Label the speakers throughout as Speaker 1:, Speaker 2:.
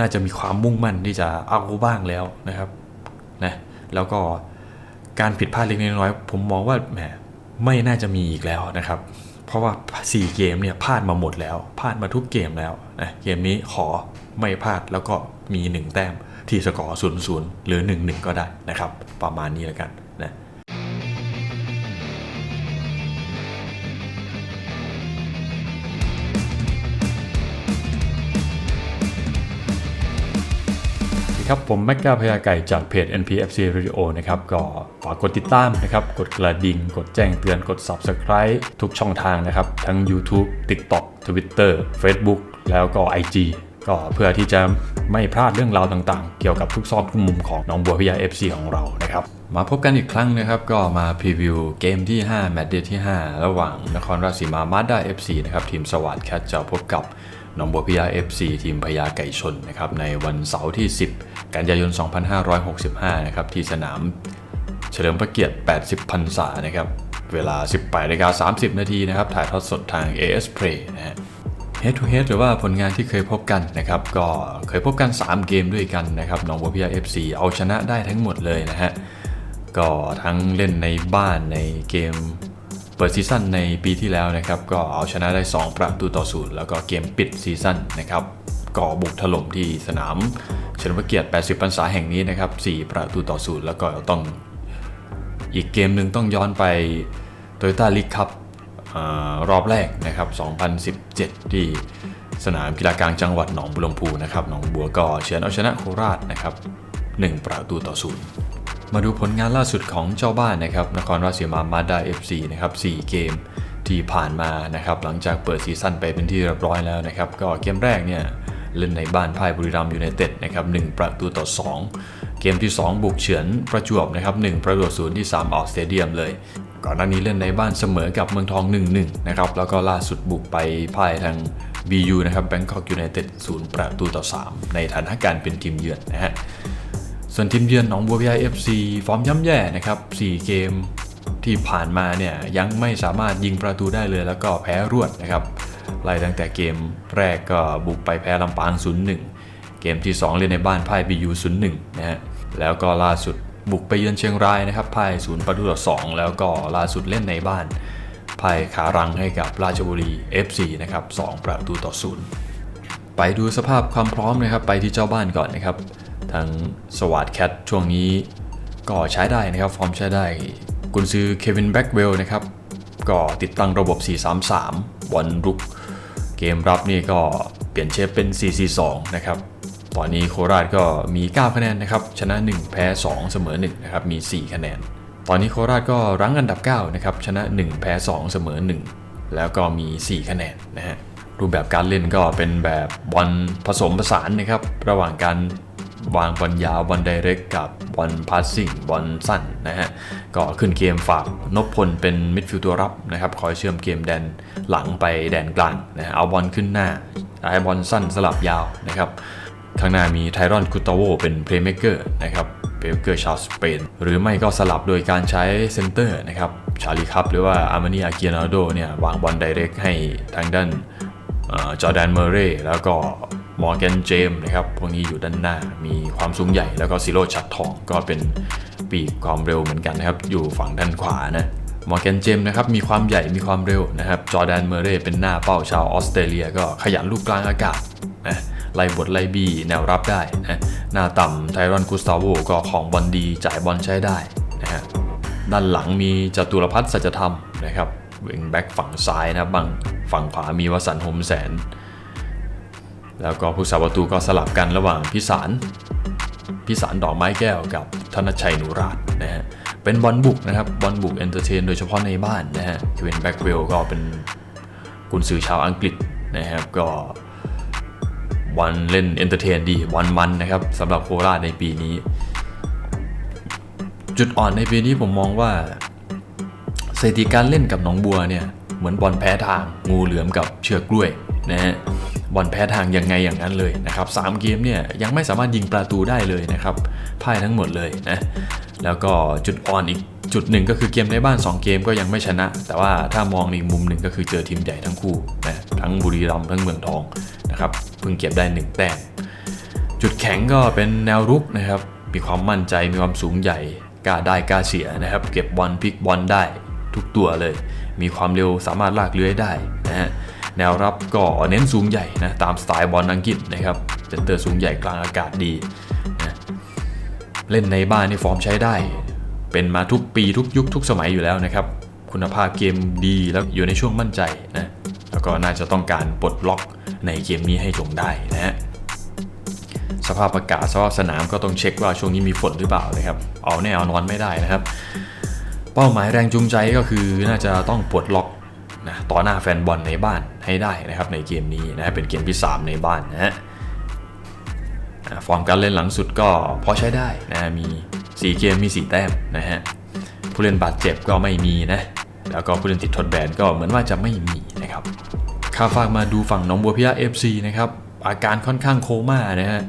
Speaker 1: น่าจะมีความมุ่งมั่นที่จะเอาบ้างแล้วนะครับนะแล้วก็การผิดพลาดเล็กน้อยผมมองว่าแหมไม่น่าจะมีอีกแล้วนะครับ เพราะว่า 4 เกมเนี่ยพลาดมาหมดแล้วพลาดมาทุกเกมแล้วนะเกมนี้ขอไม่พลาดแล้วก็มี 1 แต้มที่สกอร์0 0หรือ 1 1 ก็ได้นะครับ ประมาณนี้แล้วกัน ครับ ผมแม็กกาพยาไก่จากเพจ NPFC Radio นะครับ ก็ฝากกดติดตามนะครับ กดกระดิ่ง กดแจ้งเตือน กด Subscribe ทุกช่องทางนะครับ ทั้ง YouTube TikTok Twitter Facebook แล้วก็ IG ก็เพื่อที่จะไม่พลาดเรื่องราวต่างๆ เกี่ยวกับทุกซอกทุกมุมของน้องบัวพิยา FC ของเรานะครับ มาพบกันอีกครั้งนะครับ ก็มาพรีวิวเกมที่ 5 แมตช์เดที่ 5 ระหว่างนครราชสีมามาด้า FC นะครับทีมสวัสด์แคทจะพบกับ นองบัวพิยา FC ทีมพญาไก่ชนนะครับในวันเสาร์ที่ 10 กันยายน 2565 นะครับที่สนามเฉลิมพระเกียรติ 80 พรรษานะครับเวลา 18นาฬิกา30 นาทีนะครับถ่ายทอดสดทาง AS Play นะฮะ Head to Head หรือว่าผลงานที่เคยพบกันนะครับก็เคยพบกัน 3 เกมด้วยกันนะครับหนองบัวพิยา FC เอาชนะได้ทั้งหมดเลยนะฮะก็ทั้งเล่นในบ้านในเกม เปิดซีซั่นในปีที่แล้วนะครับ ก็เอาชนะได้ 2 ประตูต่อศูนย์แล้วก็เกมปิดซีซั่นนะครับก็บุกถล่มที่สนามเฉลิมพระเกียรติ 80 พรรษาแห่งนี้นะครับ 4 ประตูต่อศูนย์แล้วก็ต้องอีกเกมหนึ่งต้องย้อนไปโตโยต้าลีกคัพรอบแรกนะครับ 2017 ที่สนามกีฬากลางจังหวัดหนองบัวลำพูนะครับ หนองบัวก็เฉือนเอาชนะโคราชนะครับ 1 ประตูต่อศูนย์ มาดูผลงานล่าสุดของเจ้าบ้านนะครับนครราชสีมามาดา FC นะครับ4เกมที่ผ่านมานะครับหลังจากเปิดซีซั่นไปเป็นที่เรียบร้อยแล้วนะครับก็เกมแรกเนี่ยเล่นในบ้านพ่ายบุรีรัมย์ยูไนเต็ดนะครับ1ประตูต่อ 2 เกมที่ 2 บุกเฉือนประจวบนะครับ1ประตูศูนย์ที่ 3 ออกสเตเดียมเลย ก่อนหน้านี้เล่นในบ้านเสมอกับเมืองทอง 1-1 นะครับแล้วก็ล่าสุดบุกไปพ่ายทาง BU นะครับ Bangkok United 0 ประตูต่อ 3 ในฐานะการเป็นทีมเยือนนะฮะ ส่วนทีมเยือนหนองบัวพิยา FC ฟอร์มย่ำแย่นะครับ 4 เกมที่ผ่านมาเนี่ยยังไม่สามารถยิงประตูได้เลยแล้วก็แพ้รวดนะครับไล่ตั้งแต่เกมแรกก็บุกไปแพ้ลำปาง 0-1 เกมที่ 2 เล่นในบ้านพ่าย BU 0-1 นะฮะแล้วก็ล่าสุดบุกไปเยือนเชียงรายนะครับพ่าย0ประตูต่อ2แล้วก็ล่าสุดเล่นในบ้านพ่ายขารังให้กับราชบุรี FC นะครับ2ประตูต่อ0ไปดูสภาพความพร้อมนะครับไปที่เจ้าบ้านก่อนนะครับ ทางสวัสดแคทช่วงนี้ก็ใช้ได้นะครับ ฟอร์มใช้ได้ กุนซือเควินแบ็กเวลนะครับ ก็ติดตั้งระบบ 4-3-3วันรุก เกมรับนี่ก็เปลี่ยนเชฟเป็น 4-4-2 นะครับ ตอนนี้โคราชก็มี 9 คะแนนนะครับ ชนะ 1 แพ้ 2 เสมอ 1 นะครับ มี 4 คะแนน ตอนนี้โคราชก็รั้งอันดับ 9 นะครับ ชนะ 1 แพ้ 2 เสมอ 1 แล้วก็มี 4 คะแนนนะฮะรูปแบบการเล่นก็เป็นแบบบอลผสมผสานนะครับ ระหว่างการ วางบอลยาวบอลไดเรกกับบอลพาสซิ่งบอลสั้นนะฮะก็ขึ้นเกมฝากนพพลเป็นมิดฟิลด์ตัวรับนะครับคอยเชื่อมเกมแดนหลังไปแดนกลางนะฮะเอาบอลขึ้นหน้าให้บอลสั้นสลับยาวนะครับข้างหน้ามีไทรอนคุตาโวเป็นเพลย์เม k เกอร์นะครับเพลย์เม k เกอร์ชาวสเปนหรือไม่ก็สลับโดยการใช้เซนเตอร์นะครับชาลีคัพหรือว่าอาร์มานีอาเกียนาโดเนี่ยวางบอลไดเรกให้ทางด้านจอร์แดนเมเรย์แล้วก็ มอร์แกนเจมนะครับ พวกนี้อยู่ด้านหน้า มีความสูงใหญ่แล้วก็ซิโร่ชัดทอง ก็เป็นปีกความเร็วเหมือนกันนะครับ อยู่ฝั่งด้านขวานะมอร์แกนเจมนะครับ มีความใหญ่มีความเร็วนะครับ จอแดนเมอร์เรย์เป็นหน้าเป้าชาวออสเตรเลีย ก็ขยันลูกกลางอากาศนะไล่บทไล่บีแนวรับได้นะหน้าต่ำไทรอนกุสตาโวก็ของบอลดีจ่ายบอลใช้ได้นะฮะด้านหลังมีจตุรพัฒน์สัจธรรมนะครับเวงแบ็กฝั่งซ้ายนะบังฝั่งขวามีวสันต์โฮมแสน แล้วก็ผู้สาประตูก็สลับกันระหว่างพิสารพิสารดอกไม้แก้วกับธนชัยนูราชนะฮะเป็นบอลบุกนะครับบอลบุกเอนเตอร์เทนโดยเฉพาะในบ้านนะฮะเควินแบ็กเวลก็เป็นกุนซือชาวอังกฤษนะครับก็วันเล่นเอนเตอร์เทนดีวันมันนะครับสำหรับโคราชในปีนี้ จุดอ่อนในปีนี้ผมมองว่าสถิติการเล่นกับหนองบัวเนี่ยเหมือนบอลแพ้ทางงูเหลือมกับเชือกกล้วยนะฮะ บอลแพ้ทางยังไงอย่างนั้นเลยนะครับสามเกมเนี่ยยังไม่สามารถยิงประตูได้เลยนะครับพ่ายทั้งหมดเลยนะแล้วก็จุดอ่อนอีกจุดหนึ่งก็คือเกมในบ้าน 2 เกมก็ยังไม่ชนะ แต่ว่าถ้ามองอีกมุมหนึ่งก็คือเจอทีมใหญ่ทั้งคู่นะทั้งบุรีรัมย์ทั้งเมืองทองนะครับเพิ่งเก็บได้ 1 แต้มจุดแข็งก็เป็นแนวรุกนะครับมีความมั่นใจมีความสูงใหญ่กล้าได้กล้าเสียนะครับ เก็บบอลพลิกบอลได้ทุกตัวเลย มีความเร็วสามารถลากเลื้อยได้นะฮะ แนวรับก็เน้นสูงใหญ่นะตามสไตล์บอลอังกฤษนะครับเซนเตอร์สูงใหญ่กลางอากาศดีนะเล่นในบ้านนี่ฟอร์มใช้ได้ เป็นมาทุกปีทุกยุคทุกสมัยอยู่แล้วนะครับ คุณภาพเกมดีแล้วอยู่ในช่วงมั่นใจนะแล้วก็น่าจะต้องการปลดล็อกในเกมนี้ให้จงได้นะฮะสภาพอากาศสภาพสนามก็ต้องเช็คว่าช่วงนี้มีฝนหรือเปล่านะครับ เอาแน่เอานอนไม่ได้นะครับ เป้าหมายแรงจูงใจก็คือน่าจะต้องปลดล็อก นะต่อหน้าแฟนบอลในบ้านให้ได้นะครับในเกมนี้นะฮะเป็นเกมที่ 3 ในบ้านนะฮะฟอร์มการเล่นหลังสุดก็พอใช้ได้นะมี 4 เกมมี 4 แต้มนะฮะผู้เล่นบาดเจ็บก็ไม่มีนะแล้วก็ผู้เล่นติดทดแบนก็เหมือนว่าจะไม่มีนะครับข้าฝากมาดูฝั่งน้องบัวพิยา FC นะครับอาการค่อนข้างโคม่านะฮะ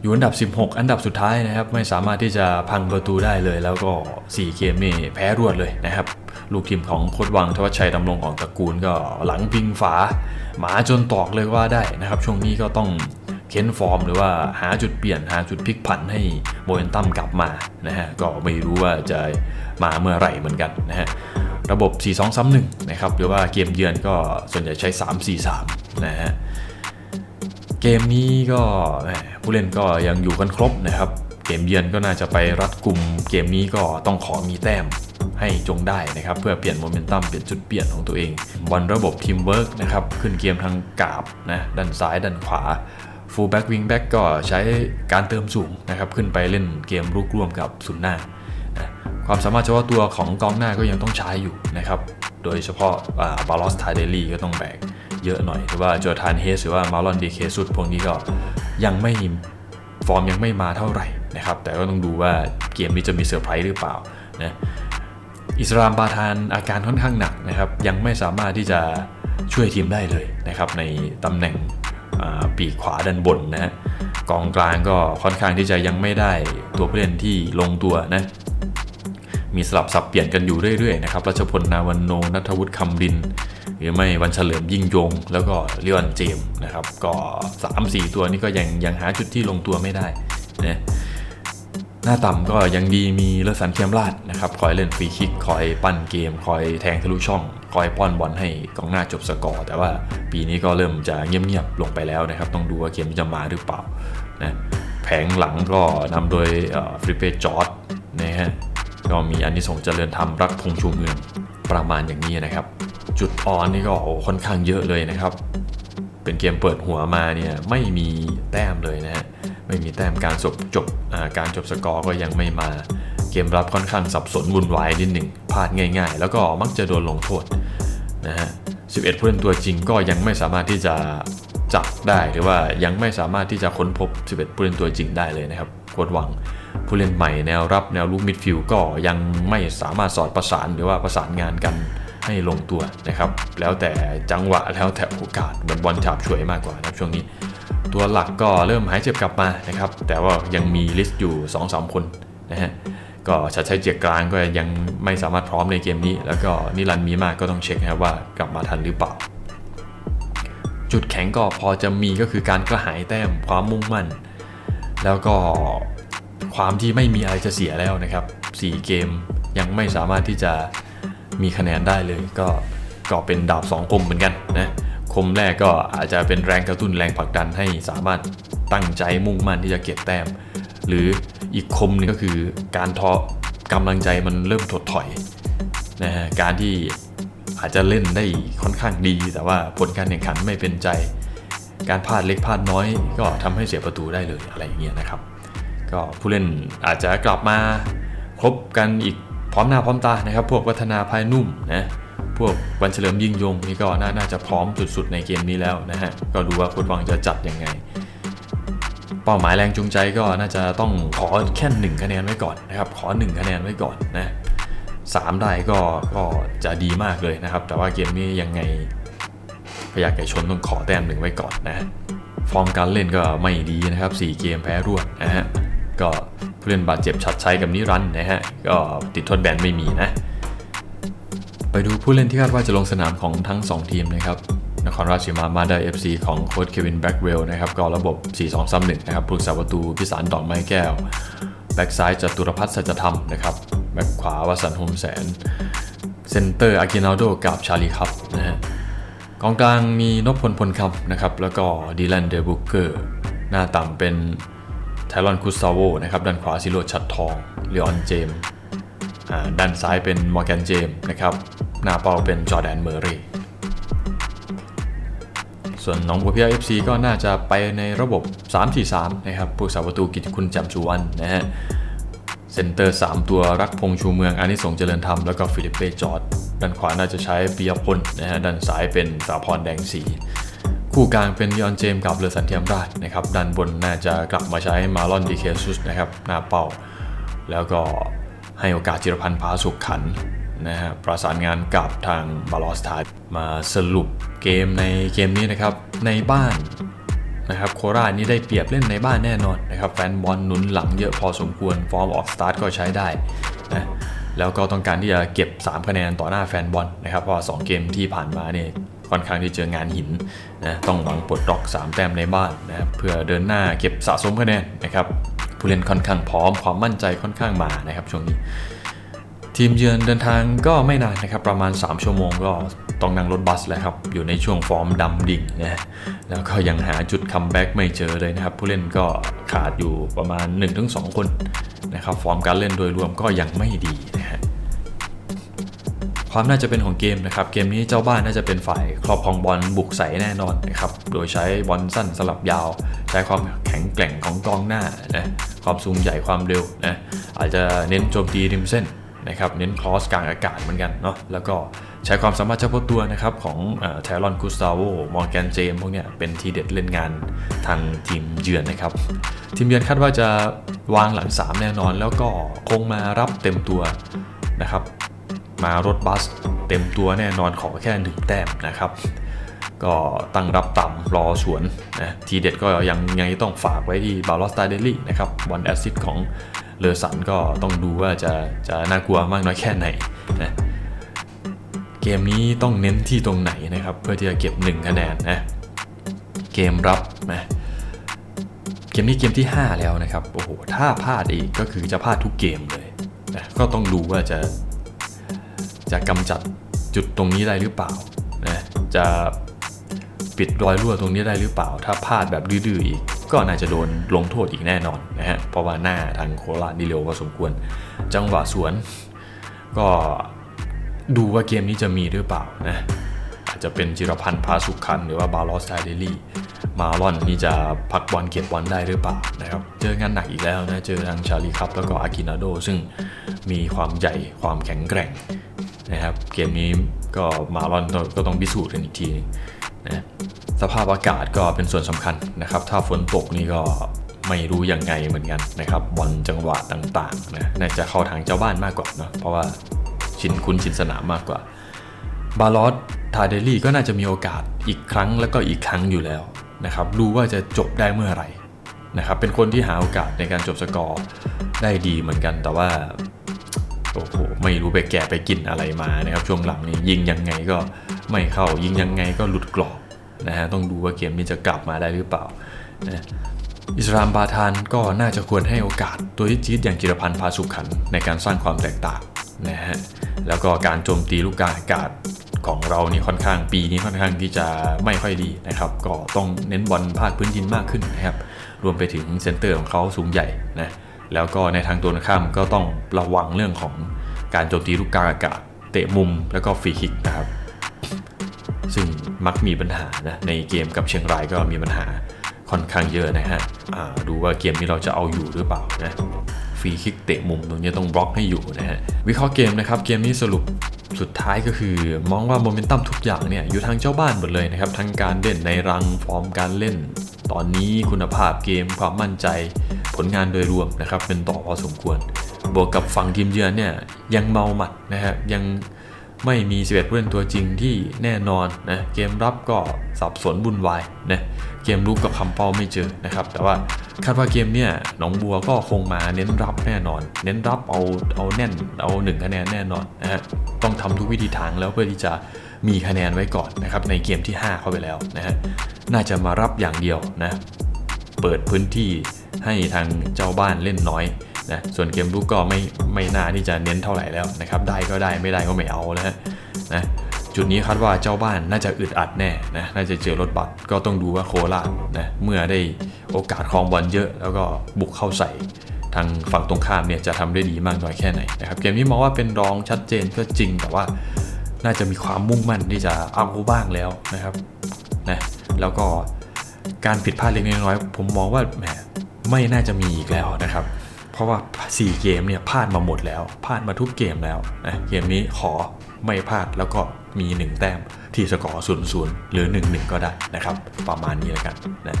Speaker 1: อยู่อันดับ 16 อันดับสุดท้ายนะครับ ไม่สามารถที่จะพังประตูได้เลย แล้วก็ 4 เกมนี่แพ้รวดเลยนะครับ ลูกทีมของโคดวังทวัชชัยดำรงของตระกูลก็หลังพิงฝา หมาจนตอกเลยว่าได้นะครับ ช่วงนี้ก็ต้องเค้นฟอร์มหรือว่าหาจุดเปลี่ยนหาจุดพลิกผันให้โมเมนตัมกลับมานะฮะก็ไม่รู้ว่าจะมาเมื่อไหร่เหมือนกันนะฮะระบบ 4-2-3-1 นะครับ หรือว่าเกมเยือนก็ส่วนใหญ่ใช้ 3-4-3 นะฮะ เกมนี้ก็ผู้เล่นก็ยังอยู่กันครบนะครับ เกมเยือนก็น่าจะไปรัดกลุ่ม เกมนี้ก็ต้องขอมีแต้ม ให้จงได้นะครับเพื่อเปลี่ยนโมเมนตัมเปลี่ยนจุดเปลี่ยนของตัวเองบอลระบบทีมเวิร์กนะครับขึ้นเกมทางกาบนะด้านซ้ายด้านขวาฟูลแบ็กวิงแบ็กก็ใช้การเติมสูงนะครับขึ้นไปเล่นเกมรุกร่วมกับซุนหน้า ความสามารถเฉพาะตัวของกองหน้าก็ยังต้องใช้อยู่นะครับโดยเฉพาะบาลอสทาเดลี่ก็ต้องแบกเยอะหน่อยหรือว่าโจทานเฮสหรือว่ามาลอนดีเคสุดพวกนี้ก็ยังไม่ฟอร์มยังไม่มาเท่าไหร่นะครับแต่ก็ต้องดูว่าเกมนี้จะมีเซอร์ไพรส์หรือเปล่านะ อิสรามบาทานอาการค่อนข้างหนักนะครับ ยังไม่สามารถที่จะช่วยทีมได้เลยนะครับ ในตำแหน่งปีกขวาด้านบนนะฮะกองกลางก็ค่อนข้างที่จะยังไม่ได้ตัวผู้เล่นที่ลงตัวนะมีสลับสับเปลี่ยนกันอยู่เรื่อยๆนะครับรัชพลนาวันโนนัทวุฒิคำริน หรือไม่วันเฉลิมยิ่งยง แล้วก็เลียนเจมส์นะครับ ก็ 3-4 ตัวนี้ก็ยังยังหาจุดที่ลงตัวไม่ได้นะ หน้าต่ำก็ยังดีมีเลอสันเคียมราดนะครับคอยเล่นฟรีคิกคอยปั้นเกม คอยแทงทะลุช่อง คอยป้อนบอลให้กองหน้าจบสกอร์ แต่ว่าปีนี้ก็เริ่มจะเงียบๆลงไปแล้วนะครับ ต้องดูว่าเกมจะมาหรือเปล่านะแผงหลังก็นำโดยฟริเปจอร์ดนะฮะก็มีอันที่ส่งเจริญธรรมรักพงชูเมืองประมาณอย่างนี้นะครับ จุดอ่อนนี่ก็ค่อนข้างเยอะเลยนะครับ เป็นเกมเปิดหัวมาเนี่ยไม่มีแต้มเลยนะฮะ ไม่มีแต้มการจบจบการจบสกอร์ก็ยังไม่มา เกมรับค่อนข้างสับสนวุ่นวายนิดหนึ่งพลาดง่าย ๆ แล้วก็มักจะโดนลงโทษนะฮะ11 ผู้เล่นตัวจริงก็ยังไม่สามารถที่จะจับได้หรือว่ายังไม่สามารถที่จะค้นพบ 11 ผู้เล่นตัวจริงได้เลยนะครับโคดหวังผู้เล่นใหม่แนวรับแนวลุกมิดฟิลด์ก็ยังไม่สามารถสอดประสานหรือว่าประสานงานกันให้ลงตัวนะครับ แล้วแต่จังหวะแล้วแต่โอกาสมือนบอลฉาบฉวยมากกว่านะครับช่วงนี้ ตัวหลักก็เริ่มหายเจ็บกลับมานะครับ แต่ว่ายังมีลิสต์อยู่2-3คนนะฮะก็ชัดชัยเจียกลางก็ยังไม่สามารถพร้อมในเกมนี้ แล้วก็นิรันดีมากก็ต้องเช็คนะครับว่ากลับมาทันหรือเปล่า จุดแข็งก็พอจะมีก็คือการกระหายแต้มความมุ่งมั่น แล้วก็ความที่ไม่มีอะไรจะเสียแล้วนะครับ4เกมยังไม่สามารถที่จะมีคะแนนได้เลย ก็ก็เป็นดาบสองคมเหมือนกันนะ คมแรกก็อาจจะเป็นแรงกระตุ้นแรงผลักดันให้สามารถตั้งใจมุ่งมั่นที่จะเก็บแต้ม หรืออีกคมนึงก็คือการท้อกำลังใจมันเริ่มถดถอยนะฮะการที่อาจจะเล่นได้ค่อนข้างดี แต่ว่าผลการแข่งขันไม่เป็นใจ การพลาดเล็กพลาดน้อย ก็ทำให้เสียประตูได้เลยอะไรอย่างเงี้ยนะครับ ก็ผู้เล่นอาจจะกลับมาครบกันอีกพร้อมหน้าพร้อมตานะครับ พวกวัฒนาภายนุ่มนะ พวกวันเฉลิมยิ่งยงนี่ก็น่าจะพร้อมสุดๆในเกมนี้แล้วนะฮะ ก็ดูว่าโค้ชวังจะจัดยังไง เป้าหมายแรงจูงใจก็น่าจะต้องขอแค่หนึ่งคะแนนไว้ก่อนนะครับ ขอหนึ่งคะแนนไว้ก่อนนะสามได้ก็ก็จะดีมากเลยนะครับ แต่ว่าเกมนี้ยังไงพยาไก่ชนต้องขอแต้มหนึ่งไว้ก่อนนะฟอร์มการเล่นก็ไม่ดีนะครับ 4 เกมแพ้รวดนะฮะก็ผู้เล่นบาดเจ็บชัดชัยกับนิรันด์นะฮะก็ติดโทษแบนไม่มีนะ ไปดูผู้เล่นที่คาดว่าจะลงสนามของทั้ง 2 ทีมนะครับนครราชสีมามาได้ FC ของโค้ชเควินแบ็กเวลนะครับก็ระบบ 4-2-3-1 นะครับผู้รักษาประตูพิสารดอกไม้แก้ว แบ็กซ้ายจตุรพัฒน์สัจธรรมนะครับแบ็กขวาวสันต์โฮมแสน เซนเตอร์อากินาโดกับชาลีครับนะฮะกองกลางมีนพพลพลคำนะครับแล้วก็ดีแลนเดบุกเกอร์หน้าต่ำเป็นไทรอนคุสซาโวนะครับด้านขวาซิโรชัดทองเลออนเจมด้านซ้ายเป็นมอร์แกนเจมนะครับ หน้าเป้าเป็นจอแดนเมอร์เรย์ส่วนน้องบัวพิยาเอฟซีก็น่าจะไปในระบบ 3-4-3 นะครับ ผู้สาประตูกิตติคุณจำชูวันนะฮะ เซนเตอร์ 3 ตัวรักพงชูเมืองอานิสงเจริญธรรม แล้วก็ฟิลิปเป้จอร์ดด้านขวาน่าจะใช้ปิยพลนะฮะ ด้านซ้ายเป็นสาพรแดงสี คู่กลางเป็นยอนเจมกับเลอสันเทียมราชนะครับ ด้านบนน่าจะกลับมาใช้มาลอนดีเคซุสนะครับ หน้าเป้า แล้วก็ให้โอกาสจิรพันธ์พาสุขขัน นะฮะประสานงานกับทางบาลอสไทยมาสรุปเกมในเกมนี้นะครับ ในบ้านนะครับโคราชนี่ได้เปรียบเล่นในบ้านแน่นอนนะครับแฟนบอลหนุนหลังเยอะพอสมควรฟอร์มออกสตาร์ทก็ใช้ได้นะแล้วก็ต้องการที่จะเก็บ 3 คะแนนต่อหน้าแฟนบอลนะครับเพราะว่าสองเกมที่ผ่านมาเนี่ยค่อนข้างที่เจองานหินนะต้องหวังปลดล็อก 3 แต้มในบ้านนะเพื่อเดินหน้าเก็บสะสมคะแนนนะครับผู้เล่นค่อนข้างพร้อมความมั่นใจค่อนข้างมานะครับช่วงนี้ ทีมเยือนเดินทางก็ไม่นานนะครับ ประมาณ 3 ชั่วโมงก็ต้องนั่งรถบัสแล้วครับ อยู่ในช่วงฟอร์มดำดิ่งนะแล้วก็ยังหาจุดคัมแบ็กไม่เจอเลยนะครับ ผู้เล่นก็ขาดอยู่ประมาณ 1-2 คนนะครับ ฟอร์มการเล่นโดยรวมก็ยังไม่ดีนะฮะความน่าจะเป็นของเกมนะครับ เกมนี้เจ้าบ้านน่าจะเป็นฝ่ายครอบครองบอลบุกใส่แน่นอนนะครับ โดยใช้บอลสั้นสลับยาว ใช้ความแข็งแกร่งของกองหน้านะ ความสูงใหญ่ความเร็วนะ อาจจะเน้นโจมตีริมเส้น นะครับเน้นคลอสกลางอากาศเหมือนกันเนาะแล้วก็ใช้ความสามารถเฉพาะตัวนะครับของเทรอนกุสตาโวมอร์แกนเจมพวกเนี้ยเป็นทีเด็ดเล่นงานทางทีมเยือนนะครับ ทีมเยือนคาดว่าจะวางหลัง 3 แน่นอน แล้วก็คงมารับเต็มตัวนะครับ มารถบัสเต็มตัวแน่นอนขอแค่หนึ่งแต้มนะครับก็ตั้งรับต่ำรอสวนนะทีเด็ดก็ยังยังต้องฝากไว้ที่บาลอสตาเดลี่นะครับบอลแอซิดของ เลอสันก็ต้องดูว่าจะจะน่ากลัวมากน้อยแค่ไหนนะเกมนี้ต้องเน้นที่ตรงไหนนะครับ เพื่อที่จะเก็บ 1 คะแนนนะเกมรับนะเกมนี้เกมที่ 5 แล้วนะครับโอ้โหถ้าพลาดอีกก็คือจะพลาดทุกเกมเลยนะก็ต้องดูว่าจะจะกำจัดจุดตรงนี้ได้หรือเปล่านะจะปิดรอยรั่วตรงนี้ได้หรือเปล่า ถ้าพลาดแบบดื้อๆอีก ก็น่าจะโดนลงโทษอีกแน่นอนนะฮะเพราะว่าหน้าทางโคราชนี่เร็วพอสมควร จังหวะสวน ก็ดูว่าเกมนี้จะมีหรือเปล่านะอาจจะเป็นจิรพันธ์พาสุขคันหรือว่าบาลอสไทเดลี่มาลอนนี่จะพักบอลเก็บบอลได้หรือเปล่านะครับ เจองานหนักอีกแล้วนะ เจอทางชาลีครับแล้วก็อากินาโด ซึ่งมีความใหญ่ความแข็งแกร่ง นะครับเกมนี้ก็มาลอนก็ต้องพิสูจน์กันอีกทีนะสภาพอากาศก็เป็นส่วนสำคัญนะครับ ถ้าฝนตกนี่ก็ไม่รู้ยังไงเหมือนกันนะครับบอลจังหวะต่างๆนะน่าจะเข้าทางเจ้าบ้านมากกว่าเนอะเพราะว่าชินคุ้นชินสนามมากกว่า บาลอสทาเดลี่ก็น่าจะมีโอกาสอีกครั้งแล้วก็อีกครั้งอยู่แล้วนะครับดูว่าจะจบได้เมื่อไหร่นะครับเป็นคนที่หาโอกาสในการจบสกอร์ได้ดีเหมือนกัน แต่ว่า โอ้โหไม่รู้ไปแก่ไปกินอะไรมานะครับช่วงหลังนี้ยิงยังไงก็ไม่เข้ายิงยังไงก็หลุดกรอบนะฮะต้องดูว่าเกมนี้จะกลับมาได้หรือเปล่านะอิสรามบาทานก็น่าจะควรให้โอกาสตัวที่จี๊ดอย่างจิรพันธ์พาสุขันในการสร้างความแตกต่างนะฮะแล้วก็การโจมตีลูกกาอากาศของเรานี่ค่อนข้างปีนี้ค่อนข้างที่จะไม่ค่อยดีนะครับ ก็ต้องเน้นบอลภาคพื้นดินมากขึ้นนะครับ รวมไปถึงเซนเตอร์ของเขาสูงใหญ่นะ แล้วก็ในทางตัวข้ามก็ต้องระวังเรื่องของการโจมตีลูกกลางอากาศ เตะมุมแล้วก็ฟรีคิกนะครับ ซึ่งมักมีปัญหานะในเกมกับเชียงรายก็มีปัญหาค่อนข้างเยอะนะฮะดูว่าเกมนี้เราจะเอาอยู่หรือเปล่านะฟรีคิกเตะมุมตรงนี้ต้องบล็อกให้อยู่นะฮะวิเคราะห์เกมนะครับเกมนี้สรุป สุดท้ายก็คือมองว่าโมเมนตัมทุกอย่างเนี่ยอยู่ทางเจ้าบ้านหมดเลยนะครับ ทั้งการเล่นในรังฟอร์มการเล่น ตอนนี้คุณภาพเกมความมั่นใจ ผลงานโดยรวมนะครับ เป็นต่อพอสมควร บวกกับฝั่งทีมเยือนเนี่ยยังเมาหมัดนะฮะยังไม่มี11ผู้เล่นตัวจริงที่แน่นอนนะเกมรับก็สับสนบุญวายนะเกมรุกกับคำเป้าไม่เจอนะครับ แต่ว่า คาดว่าเกมเนี่ยหนองบัวก็คงมาเน้นรับแน่นอน เน้นรับเอาเอาแน่นเอาหนึ่งคะแนนแน่นอนนะฮะต้องทำทุกวิธีทางแล้วเพื่อที่จะมีคะแนนไว้ก่อนนะครับในเกมที่ 5 เข้าไปแล้วนะฮะน่าจะมารับอย่างเดียวนะเปิดพื้นที่ให้ทางเจ้าบ้านเล่นน้อยนะส่วนเกมลุกก็ไม่ไม่น่าที่จะเน้นเท่าไหร่แล้วนะครับได้ก็ได้ไม่ได้ก็ไม่เอาแล้วนะนะ จุดนี้คาดว่าเจ้าบ้านน่าจะอึดอัดแน่นะน่าจะเจอรถบัสก็ต้องดูว่าโคราชนะเมื่อได้โอกาสครองบอลเยอะ แล้วก็บุกเข้าใส่ทางฝั่งตรงข้ามเนี่ยจะทำได้ดีมากน้อยแค่ไหนนะครับเกมนี้มองว่าเป็นรองชัดเจนก็จริงแต่ว่าน่าจะมีความมุ่งมั่นที่จะเอาบ้างแล้วนะครับนะแล้วก็การผิดพลาดเล็กน้อย ผมมองว่าแหมไม่น่าจะมีอีกแล้วนะครับ เพราะว่า 4 เกมเนี่ยพลาดมาหมดแล้วพลาดมาทุกเกมแล้วนะเกมนี้ขอไม่พลาดแล้วก็ มี 1 แต้มที่สกอร์0 0หรือ 1 1 ก็ได้นะครับ ประมาณนี้แล้วกันนะ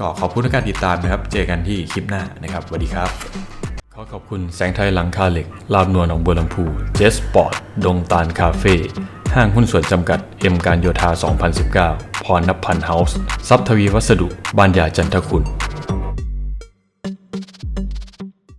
Speaker 1: ก็ขอบคุณในการติดตามนะครับ เจอกันที่คลิปหน้านะครับสวัสดีครับ ขอขอบคุณแสงไทยหลังคาเหล็ก ลาบนวลหนองบัวลำพูเจสปอร์ต ดงตาลคาเฟ่ห้างหุ้นส่วนจำกัด เอ็มการโยธา 2019 พรนับพันธ์เฮาส์ซับทวีวัสดุ บ้านยาจันทคุณ